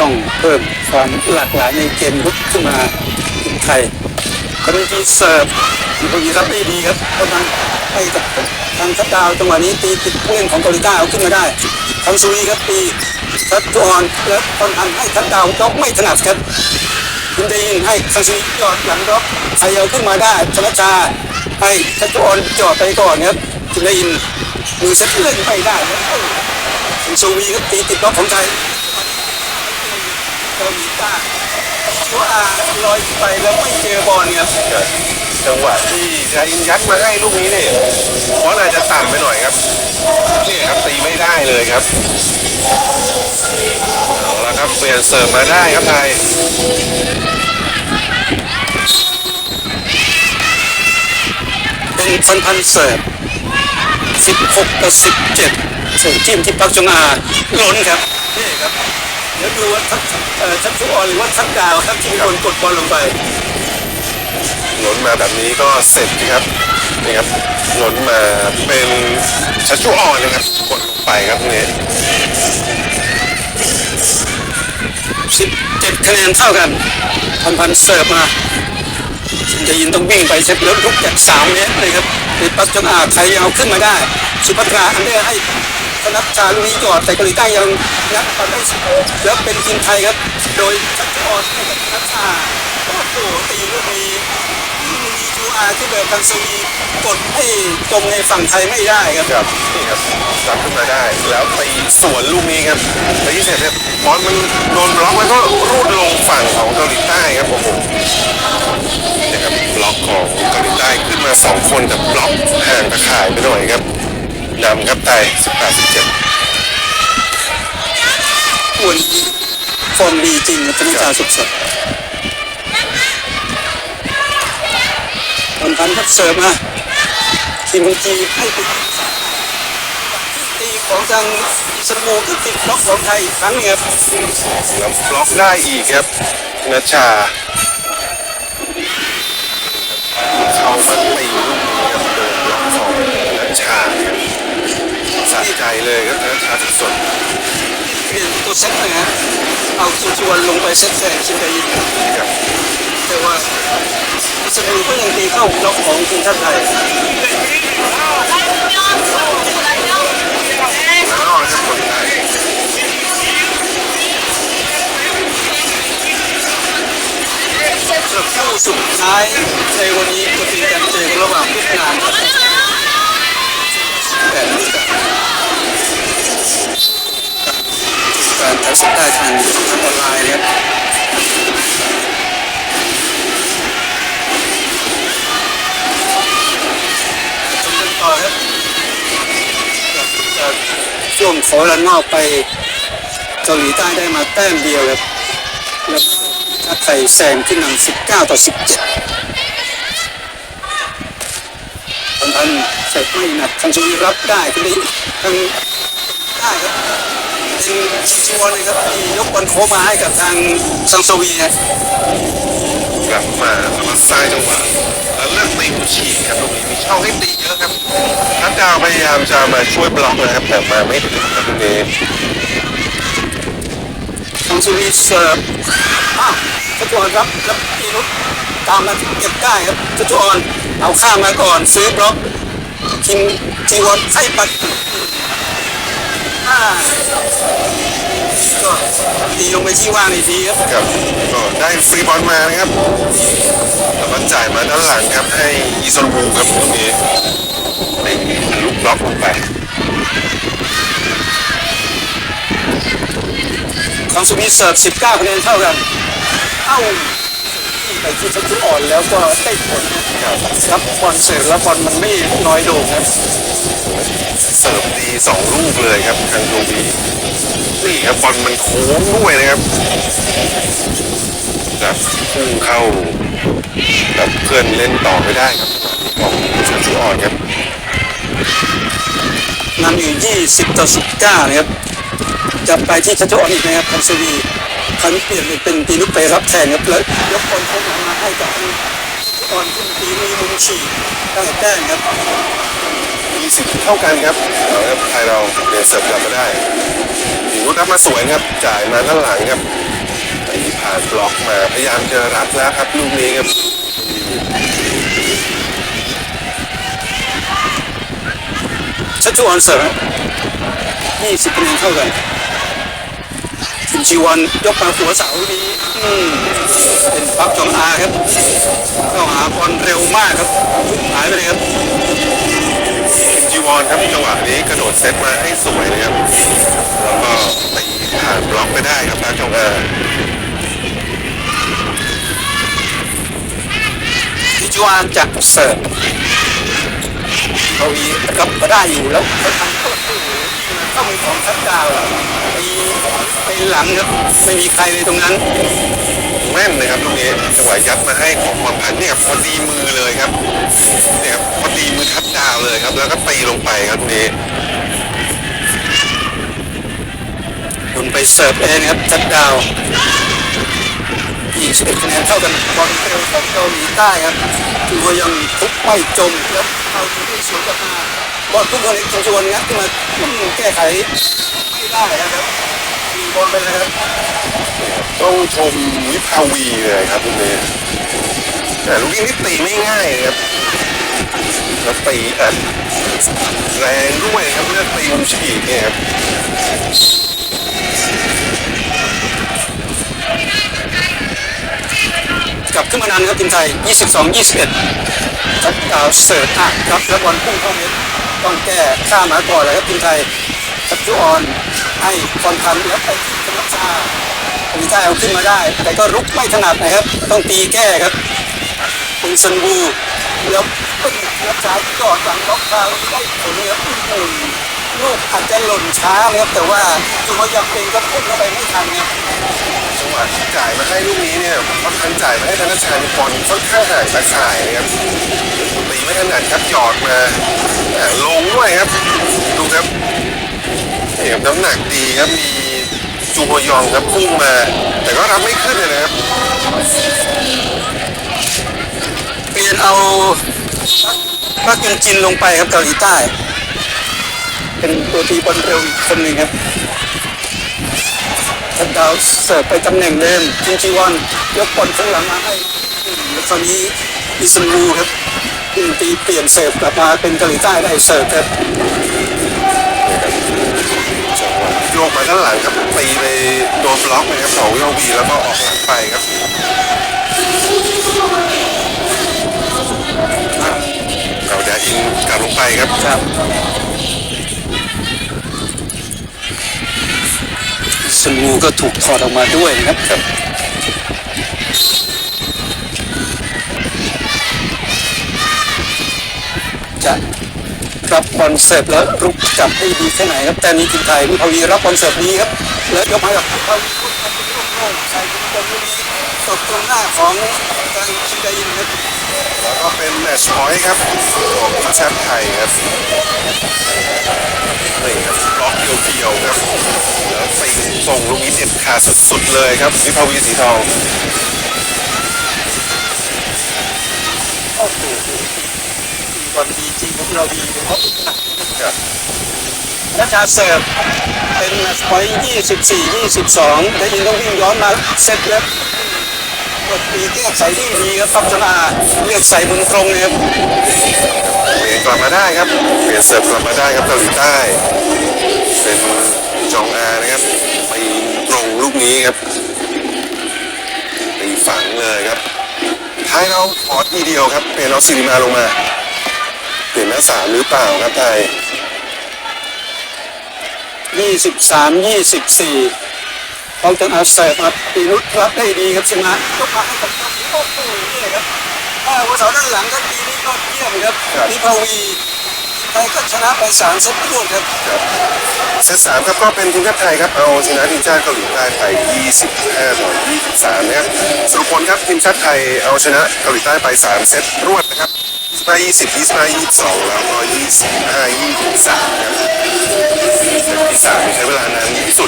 ต้องเพิ่มความหลากหลายในเกมลุกขึ้นมาทีมไทยกำลังที่เสิร์ฟมีคนยีรับได้ดีครับกำลังให้กับทางทัดดาวจังหวะนี้ตีติดผู้เล่นของเกาหลีใต้เอาขึ้นมาได้ทางซุยครับตีทัดจอนแล้วตอนทำให้ทัดดาวจ็อกไม่ถนัดครับคุณได้ยินให้ซังซีจอดหลังรบใครเอาขึ้นมาได้ชนะชาให้ชัชวอนจอดไปก่อนครับคุณได้ยินมือเซ็ตเล่นไม่ได้ครับซังซูวีครับตีติดบล็อกของไทย เกาหลีใต้ชัวอาลอยไปแล้วไม่เจอบอลครับจังหวะที่ชาอินยัดมาให้ลูกนี้เนี่ยเพราะอาจจะต่ำไปหน่อยครับนี่ครับตีไม่ได้เลยครับเอาละครับเปลี่ยนเสิร์ฟมาได้ครับไทยเป็นพันพันเสิร์ฟ16ต่อ17เสิร์ฟจิ้มที่ปักจงอาล้นครับนี่ครับ เดี๋ยวดูว่าทักเอ่อทักชุออนหรือว่าทักดาวครับที่เป็นคนกดบอลลงไปหล่นมาแบบนี้ก็เสร็จครับนี่ครับหล่นมาเป็นชัชชุออนนะครับกดลงไปครับตรงนี้17คะแนนเท่ากันพันพันเสิร์ฟมาชินจะยินต้องวิ่งไปเซตแล้วลุกจาก3เมตรเลยครับติดปักจนอาไทยยังเอาขึ้นมาได้ สุภัทราอันเดอร์ให้ธ นัชชาลูกนี้จอดแต่เกาหลีใต้ยังยัดบอลได้สุดแล้วเป็นทีมไทยครับ โดยชัชออนให้กับธนัชชาโอ้โหตีลูมีมีจูอาที่แบบทันซูวีกดให้จมในฝั่งไทยไม่ได้ครับครับนี่ครับรับขึ้นมาได้ แล้วตีสวนลูกนี้ครับตีเสร็จเนี่ยบอลมันโดนบล็อกแล้วก็รูดลงฝั่งของเกาหลีใต้ครับโอ้โหนี่ครับบล็อกของเกาหลีใต้ขึ้นมาสองคนกับบล็อกห่างตะข่ายไปหน่อยครับ นำครับไทย18 17ควรฟอร์มดีจริงครับธนัชชาสุขสดพันพันครับเสิร์ฟมาทีมเมืองจีนให้ไปตีของทางอิสราเอลก็ติดบล็อกของไทยอีกครั้งหนึงครับแล้วบล็อกได้อีกครับนัชชาเข้ามา เปลี่ยนตัวเซตนะฮะเอาคิมจวนลงไปเซตแทนคิมไดยินแต่ว่าอิสราเอลก็ยังตีเข้าล็อกของทีมชาติไทยคู่สุดท้ายในวันนี้ก็เป็นการเจอกันระหว่างเวียดนามแต่นาฬิ การถ่ายสดได้ทางทางออนไลน์นะครับชมกันต่อครับจากช่วงขอรันนอกไปเกาหลีใต้ได้มาแต้มเดียวครับแล้วชาติไทยแซงขึ้นนำ19 ต่อ 17พันพันเสร็จไม่หนักทางชวีรับได้ทีนี้ทาง ได้ครับเป็นชิชวนเลยครับที่ยกบอลโค้งมาให้กับทางซังโซวีครับกลับมาแล้วมาสร้างจังหวะแล้วเลือกตีผู้ฉีกครับลูกนี้มีช่องให้ตีเยอะครับทัดดาวพยายามจะมาช่วยบล็อกนะครับ แต่มาไม่ถึงครับลูกนี้ซังโซวีเสิร์ฟอ้าวชัชวอนรับแล้วปีนุชตามมาเก็บได้ครับชัชวนเอาข้ามมาก่อนซื้อบล็อกคิมทีวอนให้ปัด อ่าก็ตีลงไปที่ว่างอีกทีครับครับก็ได้ฟรีบอลมานะครับแล้วก็จ่ายมาด้านหลังครับให้อีซอนบูครับลูกนี้ตีลูกบล็อกลงไปของสุมิเสิร์ฟ19คะแนนเท่ากัน เอ้าที่ไปที่ชักชุอ่อนแล้วก็ได้ผลครับบอลเสิร์ฟแล้วบอลมันไม่น้อยโด่งครับ เสิร์ฟดีสองลูกเลยครับทางโดบีนี่ครับบอลมันโค้งด้วยนะครับครับพุ่งเข้าแบบเพื่อนเล่นต่อไม่ได้ครับของชาชูอ่อนครับนำอยู่20ต่อ19นะครับจะไปที่ชัชชุอ่อนอีกนะครับคันสุวีคราวนี้เปลี่ยนเป็นตีนุกไปรับแทนครับแล้วยกบอลโค้งหลังมาให้กับชัชชุอ่อนขึ้นตีมีมุมฉีกตั้งแต่แต้มครับ มีสิบเท่ากันครับเอาครับไทยเราเปลี่ยนเสิร์ฟกลับมาได้หูรับมาสวยครับ จ่ายมาด้านหลังครับผ่านบล็อกมาพยายามจะรับแล้วครับลูกนี้ครับชัชชุอนเสิร์ฟยี่สิบคะแนนเท่ากันทิมชีวันยกมาหัวเสานี้อืมเป็นปักจอมอาครับเข้าหาบอลเร็วมากครับหายไปเลยครับ วอนครับจังหวะนี้กระโดดเซตมาให้สวยนะครับแล้วก็ตีผ่านบล็อกไปได้ครับทางจงอาทิจวานจากเสิร์ฟเขาวีรับมาได้อยู่แล้วเขาทำโอ้โหเข้ามือของทัดดาวไปไปหลังครับไม่มีใครเลยตรงนั้น แม่นเลยครับลูกนี้จังหวะยัดมาให้ของพรพันเนี่ยครับพอดีมือเลยครับเนี่ยครับพอดีมือทัดดาวเลยครับ แล้วก็ตีลงไปครับลูกนี้คุณไปเสิร์ฟเองครับทัดดาว21คะแนนเท่ากันบอลเร็วของเกาหลีใต้ครับถือว่ายังทุกไม่จมแล้วเอาอยู่ได้สวยกลับมาบอลทุกคนนี้จวนงัดขึ้นมาอืมแก้ไขไม่ได้นะครับมีบอลไปแล้วครับ ต้องชมวิภาวีเลยครับลูกนี้แต่ลูกนี้นี่ตีไม่ง่ายเลยครับแล้วตีอัดแรงด้วยครับเลือกตีมฉีกเนี่ยครับกลับขึ้นมานานครับทีมไทย 22 21ทัดดาวเสิร์ฟอะครับแล้วบอลพุ่งเข้าเน็ตต้องแก้ข้ามมาก่อนเลยครับทีมไทยทัดจุออนให้คอนทันแล้วไปที่ธนชา ทีมไทยเอาขึ้นมาได้ แต่ก็รุกไม่ถนัดนะครับ ต้องตีแก้ครับคุณซันบูแล้วเป็นนักชาก่อนหลังล็อกทาได้ผลครับอืมลูกอาจจะหล่นช้านะครับ แต่ว่าจุวยังเป็นก็พุ่งเข้าไปไม่ทันครับจังหวะที่จ่ายมาให้ลูกนี้เนี่ยพอทันจ่ายมาให้ธนชานิพนธ์ค่อนข้างห่างตาข่ายนะครับตีไม่ถนัดครับหยอดมาอ่ลงด้วยครับ ดูครับนี่ครับน้ำหนักดีครับมี จูโฮยองครับพุ่งมา แต่ก็รับไม่ขึ้นเลยนะครับ เปลี่ยนเอาปักยุนจินลงไปครับเกาหลีใต้ เป็นตัวตีบอลเร็วอีกคนหนึ่งครับทัดดาวเสิร์ฟไปตำแหน่งเดิมจินจีวอนยกบอลข้างหลังมาให้แล้วคราวนี้อิซันวูครับตีเปลี่ยนเสิร์ฟกลับมาเป็นเกาหลีใต้ได้เสิร์ฟครับ กมาด้านหลังครับตีไปโดนบล็อกนะครับของวิโอวีแล้วก็ออกหลังไปครับเอาดาอินกลับลงไปครับครับอิซันวูก็ถูกถอดออกมาด้วยนะครับจะ รับบอลเสิร์ฟแล้วรุกกลับให้ดีแค่ไหนครับแต่นี้ทีมไทยวิภาวีรับบอลเสิร์ฟดีครับแล้วยกมากับวิภาวีลูกทำเป็นลูกโล่งใส่เป็นบอลลูกนี้ตกตรงหน้าของกลางชิดายินครับแล้วก็เป็นแมตช์พอยต์ครับของทีมชาติไทยครับนี่ครับบล็อกเดียวๆครับแล้วไปส่งลูกนี้เด็ดขาดสุดๆเลยครับวิภาวีสีทองโอ้โห บอลดีจริงของเราดีเลยครับหนักนะครับรับนัชชาเสิร์ฟเป็นแมตช์พอยต์24 22ได้ยินต้องวิ่งย้อนมาเซตแล้วกดตีแก้ไขที่ดีครับปับจนาเลือกใส่มุมตรงเลยครับเปลี่ยนกลับมาได้ครับเปลี่ยนเสิร์ฟกลับมาได้ครับเกาหลีใต้เป็นจองอานะครับไปตรงลูกนี้ครับตีฝังเลยครับท้ายเราขอทีเดียวครับเปลี่ยนเอาสิริมาลงมา เปลี่ยนหน้าสามหรือเปล่าครับไทย23 24เขาจะอาเสิร์ฟมาปีนุชรับได้ดีครับชนะยกมาให้กับโอ้โหนี่ครับถ้าหัวเสาด้านหลังก็ดีนี่ยอดเยี่ยมครับนิพาวีไทยก็ชนะไป3เซตรวดครับเซตสามครับก็เป็นทีมชาติไทยครับเอาชนะทีมชาติเกาหลีใต้ไป 25ต่อ23นะครับสรุปผลครับทีมชาติไทยเอาชนะเกาหลีใต้ไป 3 เซตรวดนะครับ ห้ายี่สิบยี่สิบห้ายี่สิบสองแล้วก็ยี่สิบห้ายี่สิบสามครับที่สามใช้เวลานานที่สุด